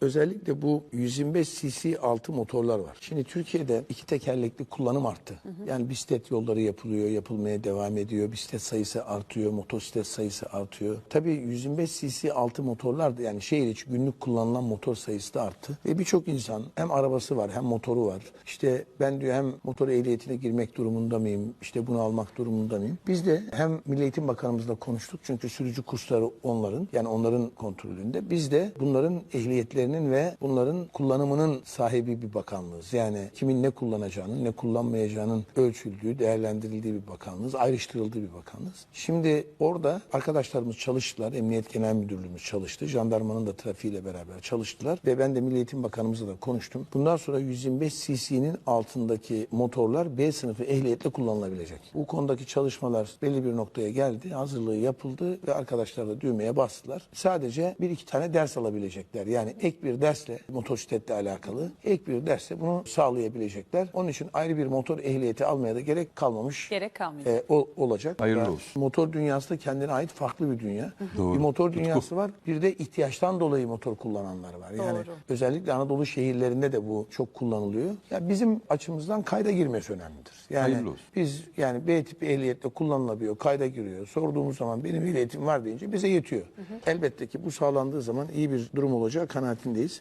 özellikle bu 125 cc altı motorlar var. Şimdi Türkiye'de iki tekerlekli kullanım arttı. Yani bisiklet yolları yapılıyor, yapılmaya devam ediyor. Bisiklet sayısı artıyor, motosiklet sayısı artıyor. Tabii 125 cc altı motorlar da yani şehir içi günlük kullanılan motor sayısı da arttı. Ve birçok insan hem arabası var hem motoru var. İşte ben diyor hem motor ehliyetine girmek durumunda mıyım? İşte bunu almak durumunda mıyım? Biz de hem Milli Eğitim Bakanımızla konuştuk. Çünkü sürücü kursları onların yani onların kontrolünde. Biz de bunların ehliyetlerinin ve bunların kullanımının sahibi bir bakanlığız. Yani kimin ne kullanacağının, ne kullanmayacağının ölçüldüğü, değerlendirildiği bir bakanlığız. Ayrıştırıldığı bir bakanlığız. Şimdi orada arkadaşlarımız çalıştılar. Emniyet Genel Müdürlüğümüz çalıştı. Jandarmanın da trafiğiyle beraber çalıştılar. Ve ben de Milli Eğitim Bakanımızla da konuştum. Bundan sonra 125 cc'nin altındaki motorlar B sınıfı ehliyetle kullanılabilecek. Bu konudaki çalışmalar belli bir noktaya geldi. Hazırlığı yapıldı ve arkadaşlar da düğmeye bastılar. Sadece bir iki tane ders alabilecekler. Yani ek bir dersle motosikletle alakalı ek bir dersle bunu sağlayabilecekler. Onun için ayrı bir motor ehliyeti almaya da gerek kalmamış. Gerek kalmayacak. e, o, olacak. Hayırlı Ya, olsun. Motor dünyası da kendine ait farklı bir dünya. Doğru. Bir motor dünyası var. Bir de ihtiyaçtan dolayı motor kullananlar var. Yani Doğru. özellikle Anadolu şehirlerinde de bu çok kullanılıyor. Ya bizim açımızdan kayda girmesi önemlidir. Yani Hayırlı olsun. biz yani B tipi ehliyetle kullanılabiliyor, kayda giriyor. Sorduğumuz zaman benim ehliyetim var deyince bize yetiyor. Elbette ki bu sağlandığı zaman iyi bir durum olacağı this.